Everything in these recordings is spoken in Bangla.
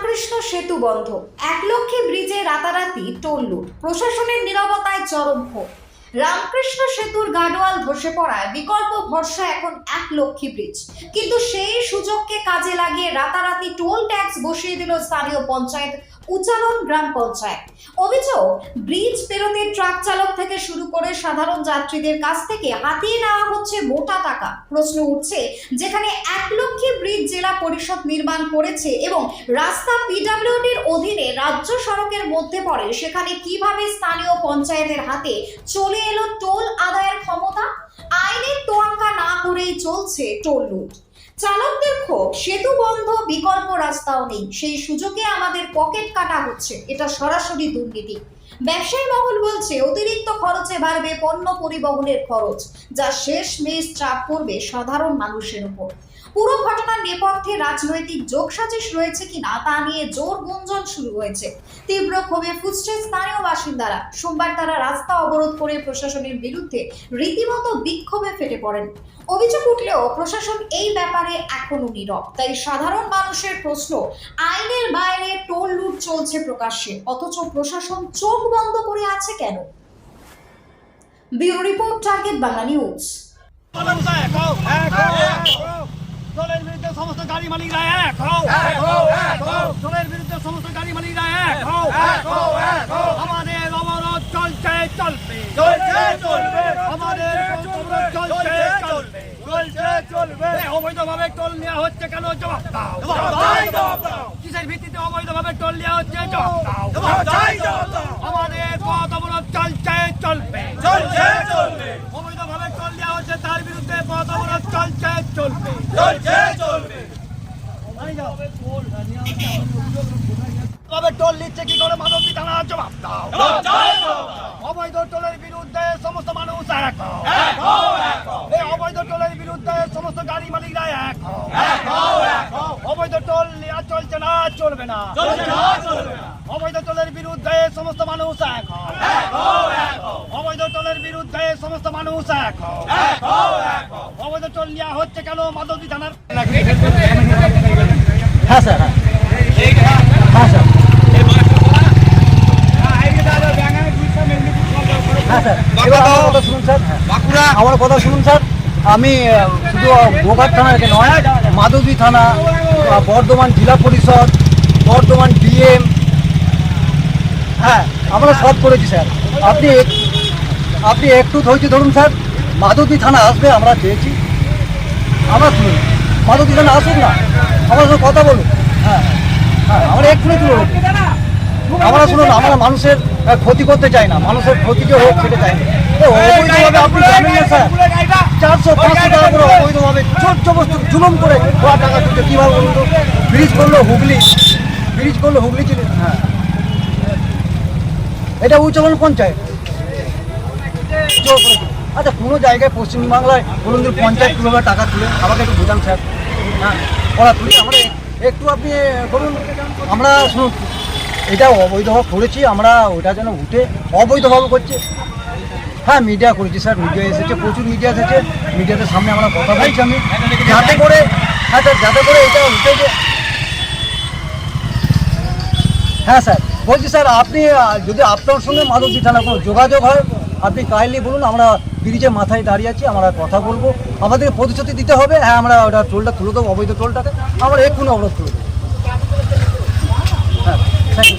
রামকৃষ্ণ সেতু বন্ধ। একলক্ষী ব্রিজে রাতারাতি টোল লুট। প্রশাসনের নিরবতায় চরম ক্ষোভ। রামকৃষ্ণ সেতুর গাডোয়াল ধসে পড়ায় বিকল্প ভরসা এখন এক লক্ষী ব্রিজ। কিন্তু সেই সুযোগকে কাজে লাগিয়ে রাতারাতি টোল ট্যাক্স বসিয়ে দিল স্থানীয় পঞ্চায়েত উচালন গ্রাম পঞ্চায়েত। অভিযোগ, ব্রিজ পেরোতে ট্রাক চালক থেকে শুরু করে সাধারণ যাত্রীদের কাছ থেকে হাতিয়ে নেওয়া হচ্ছে মোটা টাকা। প্রশ্ন উঠছে, যেখানে এক লক্ষী ব্রিজ জেলা পরিষদ নির্মাণ করেছে এবং রাস্তা পিডাব্লিউডির অধীনে রাজ্য সড়কের মধ্যে পড়ে, সেখানে কীভাবে স্থানীয় পঞ্চায়েতের হাতে চলে এলো টোল আদায়ের ক্ষমতা? আইনের তোয়াক্কা না করেই চলছে টোল লুট। চালকদের ক্ষোভ, সেতু বন্ধ, বিকল্প রাস্তাও নেই। সেই সুযোগে আমাদের পকেট কাটা হচ্ছে। এটা সরাসরি দুর্নীতি। ব্যবসায়ী মহল বলছে, অতিরিক্ত খরচে বাড়বে পণ্য পরিবহনের খরচ, যা শেষ মেশ চাপ পড়বে সাধারণ মানুষের উপর। পুরো ঘটনার নেপথ্যে রাজনৈতিক যোগসাজশ রয়েছে কিনা তা নিয়ে জোর গুঞ্জন শুরু হয়েছে। তীব্র ক্ষোভে ফুসছে স্থানীয় বাসিন্দারা। সোমবার তারা রাস্তা অবরোধ করে প্রশাসনের বিরুদ্ধে রীতিমতো বিক্ষোভে ফেটে পড়েন। অভিযোগ উঠলেও প্রশাসন এই ব্যাপারে এখনও নীরব। তাই সাধারণ মানুষের প্রশ্ন, আইনের বাইরে টোল লুট চলছে প্রকাশ্যে, অথচ প্রশাসন চোখ বন্ধ করে আছে কেন? Bureau report, target Bangla news. দলের বিরুদ্ধে সমস্ত গাড়ি মালিকরা এক হও। দলের বিরুদ্ধে সমস্ত গাড়ি মালিকরা এক হও। আমাদের অবরোধ চলছে চলবে। আমাদের অবরোধ চলছে চলবে। এই অবৈধভাবে টোল নেওয়া হচ্ছে কেন? জবাব দাও। কিসের ভিত্তিতে অবৈধভাবে টোল নেওয়া হচ্ছে? জবাব দাও। আমাদের পথ অবরোধ চলছে চলবে। অবৈধভাবে টোল নেওয়া হচ্ছে তার বিরুদ্ধে পথ অবরোধ চলছে চলবে। তবে টোল নিচ্ছে কি করে মানবী থানা জবাব? দাও। অবৈধ টোলের বিরুদ্ধে সমস্ত মানুষ এক এই অবৈধ টোলের বিরুদ্ধে সমস্ত গাড়ি মালিকরা এক হও। অবৈধ টোল নেওয়া চলছে না চলবে না। অবৈধ টোলের বিরুদ্ধে সমস্ত মানুষ এক। অবৈধ টোলের বিরুদ্ধে সমস্ত মানুষ এক নেওয়া হচ্ছে কেন মাধবী থানার? হ্যাঁ স্যার হ্যাঁ। হ্যাঁ স্যার। হ্যাঁ আমার কথা শুনুন স্যার। আমার কথা শুনুন স্যার। আমি শুধু গোঘাট থানাকে নয় মাধবী থানা বর্ধমান জেলা পরিষদ বর্ধমান ডিএম। হ্যাঁ আমরা সব করেছি স্যার। আপনি এক- আপনি একটু ধৈর্য ধরুন স্যার। মাধবী থানা আসবে আমরা চেয়েছি। আমরা শুনুন মাধবী থানা আসুন না? আমার সঙ্গে কথা বলুন। হ্যাঁ হ্যাঁ আমরা এক্ষুনি তুলে। আমরা শুনুন আমরা মানুষের ক্ষতি করতে চাই না। মানুষের ক্ষতি যে হোক, সেটা চাই না। আপনি স্যার। চারশো, পাঁচশো টাকা করে চোর করে টাকা কীভাবে বলুন তো? ব্রিজ হুগলি। ব্রিজ হুগলি হ্যাঁ। এটা উচ্চবন পঞ্চায়েত। দিল। আচ্ছা কোনো জায়গায় পশ্চিমবাংলায় বলুন পঞ্চায়েত কীভাবে টাকা তুলে আমাকে একটু বোঝান স্যার। হ্যাঁ ওরা তুলি আমরা একটু আপনি বলুন। আমরা শুনুন, এটা অবৈধভাবে করেছি, আমরা ওটা যেন উঠে অবৈধভাবে করছে। হ্যাঁ মিডিয়া করেছি স্যার মিডিয়া এসেছে, প্রচুর মিডিয়া এসেছে। মিডিয়াতে সামনে আমরা কথা বলছি আমি। যাতে করে হ্যাঁ স্যার, যাতে করে এটা উঠে যে হ্যাঁ স্যার, বলছি স্যার, আপনি যদি আপনার সঙ্গে মাধবদী থানা কোনো যোগাযোগ হয়, আপনি কাইন্ডলি বলুন, আমরা ব্রিজের মাথায় দাঁড়িয়ে আছি, আমরা কথা বলব। আমাদের প্রতিশ্রুতি দিতে হবে হ্যাঁ আমরা ওটা টোলটা তুলে দেবো, অবৈধ টোলটাকে আমরা এক্ষুনি অবরোধ তুলে দেবো। হ্যাঁ thank you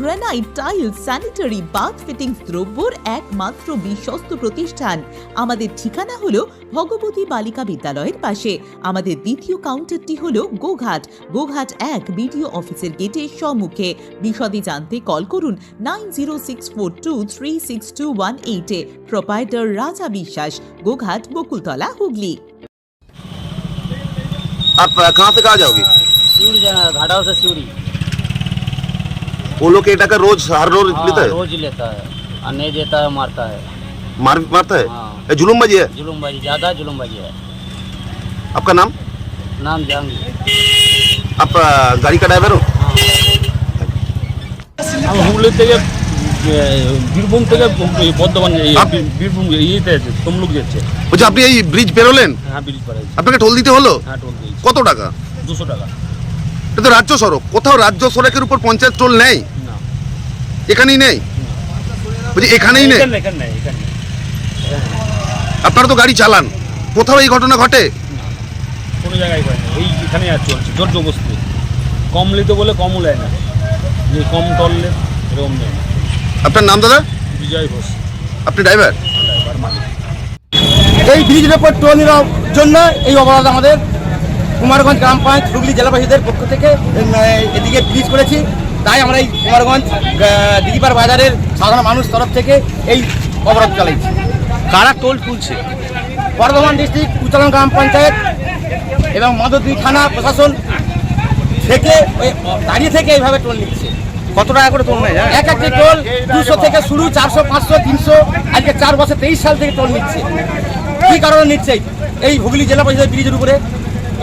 granite tiles sanitary bath fittings দ্রব্যর একমাত্র বিশ্বস্ত প্রতিষ্ঠান আমাদের ঠিকানা হলো ভগবতী বালিকা বিদ্যালয়ের পাশে আমাদের দ্বিতীয় কাউন্টারটি হলো গোঘাট গোঘাট এক বিডিও অফিসের গেটের সম্মুখে বিশদে জানতে কল করুন nine zero six four two three six two one এইটে প্রোপাইটার রাজা বিশ্বাস গোঘাট বকুলতলা হুগলি आप कहाँ तक आ जाओगे सिवड़ी जाना है घाटाओं से सिवड़ी वो लोग ये टका रोज हर रोज लेता हाँ, है रोज लेता है और नहीं देता है मारता है मार मारता है हाँ। ये जुलूमबाजी है जुलूमबाजी ज़्यादा जुलूमबाजी है आपका नाम नाम जहांगीर आप अ, गाड़ी का ड्राइवर हो हाँ আমি হুগলি থেকে এ, বীরভূম থেকে এই বর্ধমান এই আপ- বীর- বীরভূম ইয়েতে আছে তমলুক যাচ্ছে বলছি আপনি এই ব্রিজ পেরোলেন হ্যাঁ ব্রিজ পাড়ায় আপনাকে টোল দিতে হলো হ্যাঁ টোল দিয়েছি কত টাকা দুশো টাকা এটা তো রাজ্য সড়ক। কোথাও রাজ্য সড়কের উপর পঞ্চায়েত টোল নেই? না। এখানেই নেই? বলছি এখানেই নেই। আপনারা তো গাড়ি চালান। কোথাও এই ঘটনা ঘটে? কোনো জায়গায় হয় না এই এখানে আর চলছে জোর জবস্তি কম নিতে বলে কমও নেয় না। যে কম টললে এরকম নেয় না। আপনার নাম দাদা? বিজয় ঘোষ। আপনি ড্রাইভার? ড্রাইভার মালিক। এই ব্রিজের উপর টোল নেওয়ার জন্য এই অপরাধ আমাদের কুমারগঞ্জ গ্রাম পঞ্চায়েত হুগলি জেলাবাসীদের পক্ষ থেকে এদিকে ব্রিজ করেছি। তাই আমরা এই কুমারগঞ্জ দিদিপার বাজারের সাধারণ মানুষ তরফ থেকে এই অবরোধ চালাইছি। কারা টোল তুলছে? বর্ধমান ডিস্ট্রিক্ট উচ্চালন গ্রাম পঞ্চায়েত এবং মাদুদি থানা প্রশাসন থেকে ওই দাঁড়িয়ে থেকে এইভাবে টোল নিচ্ছে। কত টাকা করে টোল নেয় এক একটি টোল দুশো থেকে শুরু চারশো পাঁচশো তিনশো আজকে চার বছর তেইশ সাল থেকে টোল নিচ্ছে। কি কারণে নিচ্ছে? এই হুগলি জেলা পরিষদের ব্রিজের উপরে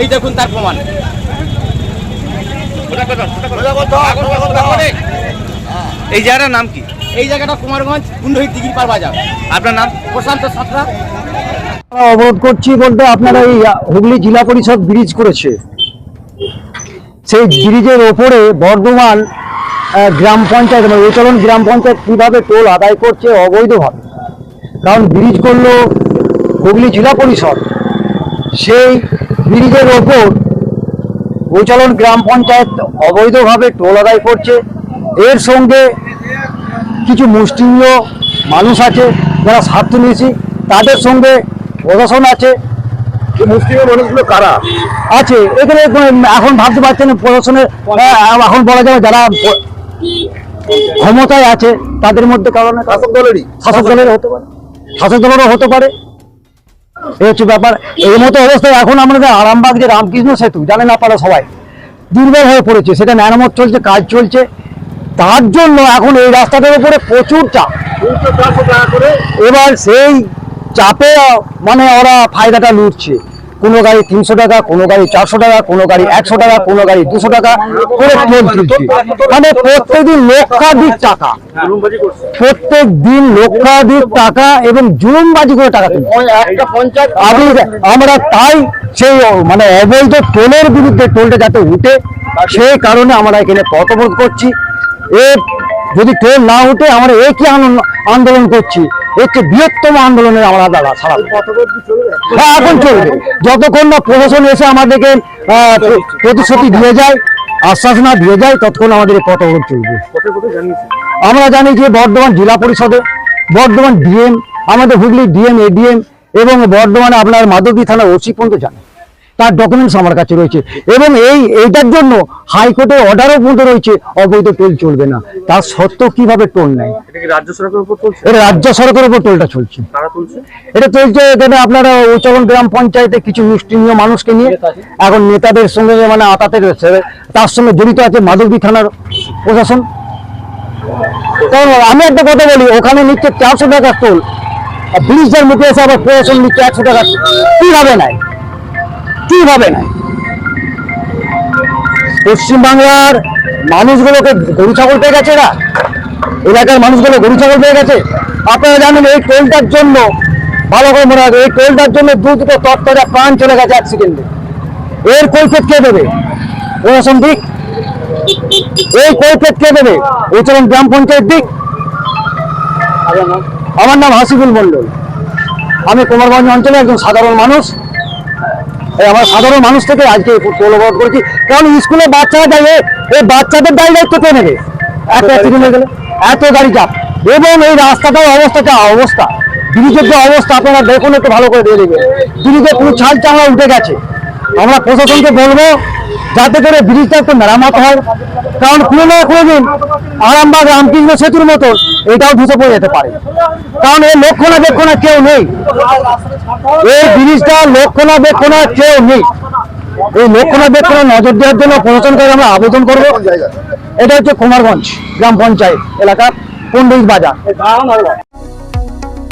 এই দেখুন তার প্রমাণ। এই জায়গাটার নাম কি? এই জায়গাটা কুমারগঞ্জ কুণ্ডহিত দিঘিরপাড় বাজার। আপনার নাম? প্রশান্ত সাঁতরা। অবরোধ করছি বলতে আপনারা এই হুগলি জেলা পরিষদ ব্রিজ করেছে। সেই ব্রিজের ওপরে বর্ধমান আহ, গ্রাম পঞ্চায়েত মানে উচ্চারণ গ্রাম পঞ্চায়েত কীভাবে টোল আদায় করছে অবৈধভাবে। কারণ ব্রিজ করল হুগলি জেলা পরিষদ। সেই ব্রিজের ওপর উচ্চারণ গ্রাম পঞ্চায়েত অবৈধভাবে টোল আদায় করছে। এর সঙ্গে কিছু মুষ্টিমীয় মানুষ আছে যারা স্বার্থন্বেষী তাদের সঙ্গে প্রশাসন আছে। মুসলিম মানুষগুলো কারা? আছে। এখানে এখন ভাবতে পারছেন না প্রশাসনের এখন বলা যাবে যারা ক্ষমতায় আছে তাদের মধ্যে কারণে শাসক দলেরই? শাসক দলের হতে পারে। শাসক দলেরও হতে পারে। এই হচ্ছে ব্যাপার। এই মতো অবস্থায় এখন আমাদের আরামবাগ যে রামকৃষ্ণ সেতু, জানেন আপনারা সবাই, দুর্বল হয়ে পড়েছে, সেটা মেরামত চলছে, কাজ চলছে। তার জন্য এখন এই রাস্তাটার উপরে প্রচুর চাপ। এবার সেই চাপে মানে ওরা ফায়দাটা লুটছে। কোনো গাড়ি তিনশো টাকা কোনো গাড়ি চারশো টাকা কোনো গাড়ি একশো টাকা কোনো গাড়ি দুশো টাকা করে টোল তুলছে মানে প্রত্যেকদিন লক্ষাধিক টাকা। প্রত্যেক দিন লক্ষাধিক টাকা এবং জুলুমবাজি করে টাকা তুলছে। আমি আমরা তাই সেই মানে অবৈধ টোলের বিরুদ্ধে টোলটা যাতে উঠে সেই কারণে আমরা এখানে পথ অবরোধ করছি। এর যদি টোল না উঠে আমরা একই আন্দোলন করছি। হচ্ছে বৃহত্তম আন্দোলনের আমরা দাদা সারা হ্যাঁ এখন চলবে। যতক্ষণ না প্রশাসন এসে আমাদেরকে প্রতিশ্রুতি দিয়ে যায়, আশ্বাস না দিয়ে যায়, ততক্ষণ আমাদের পথ অবরোধ চলবে। আমরা জানি যে বর্ধমান জেলা পরিষদে, বর্ধমান ডিএম, আমাদের হুগলি ডিএম, এডিএম এবং বর্ধমানে আপনার মাধবী থানা ওসি পর্যন্ত জানে। তার ডকুমেন্টস আমার কাছে রয়েছে। এবং এই এইটার জন্য হাইকোর্টের অর্ডারও পর্যন্ত রয়েছে অবৈধ টোল চলবে না। তার সত্ত্বেও কীভাবে টোল নেয়? রাজ্য সরকারের উপর চলছে? এটা রাজ্য সরকারের উপর টোলটা চলছে। এটা চলছে এখানে আপনারা উচ্চবন গ্রাম পঞ্চায়েতে কিছু মুষ্টিমীয় মানুষকে নিয়ে এখন নেতাদের সঙ্গে মানে আতাতে রয়েছে তার সঙ্গে জড়িত আছে মাধবদী থানার প্রশাসন। কারণ আমি একটা কথা বলি ওখানে নিচ্ছে চারশো টাকা টোল আর ব্রিজের মুখে এসে আবার প্রশাসন নিচ্ছে একশো টাকা কীভাবে নেয়? কীভাবে নেয় পশ্চিমবাংলার মানুষগুলোকে গরু ছাগল পেয়ে গেছে এরা। এলাকার মানুষগুলো গরু ছাগল পেয়ে গেছে। আপনারা জানেন এই টোলটার জন্য, ভালো করে মনে রাখবে এই টোলটার জন্য দু দুটো তত্ত্বটা প্রাণ চলে গেছে অ্যাক্সিডেন্টে এর কৈফিয়ত কে দেবে? প্রশাসন দিক। এই কৈফিয়ত কে দেবে? উচ্চারণ গ্রাম পঞ্চায়েত দিক। আমার নাম হাসিবুল মন্ডল আমি কুমারগঞ্জ অঞ্চলে একজন সাধারণ মানুষ। আমার সাধারণ মানুষ থেকে আজকে এই অবরোধ করেছি। কারণ স্কুলে বাচ্চারা যাবে এই বাচ্চাদের দায় দায়িত্ব কে নেবে? এত অ্যাক্সিডেন্ট হয়ে গেলে। এত গাড়ি চাপ। এবং এই রাস্তাটার অবস্থা যা অবস্থা। ব্রিজের যে অবস্থা আপনারা দেখুন একটু ভালো করে দিয়ে দেবে ব্রিজে পুরো ছাল চামড়া উঠে গেছে। আমরা প্রশাসনকে বলব যাতে করে ব্রিজটা একটু মেরামত হয়। কারণ কোনো না কোনো দিন। আরামবাগ, রামকৃষ্ণ সেতুর মতো এটাও ধসে পড়ে যেতে পারে। কারণ এর লক্ষণাবেক্ষণা কেউ নেই। এই জিনিসটা লক্ষণাবেক্ষণা কেউ নেই। এই রক্ষণাবেক্ষণে নজর দেওয়ার জন্য প্রশাসনকে আমরা আবেদন করব। এটা হচ্ছে কুমারগঞ্জ গ্রাম পঞ্চায়েত এলাকা পন্ডিত বাজার।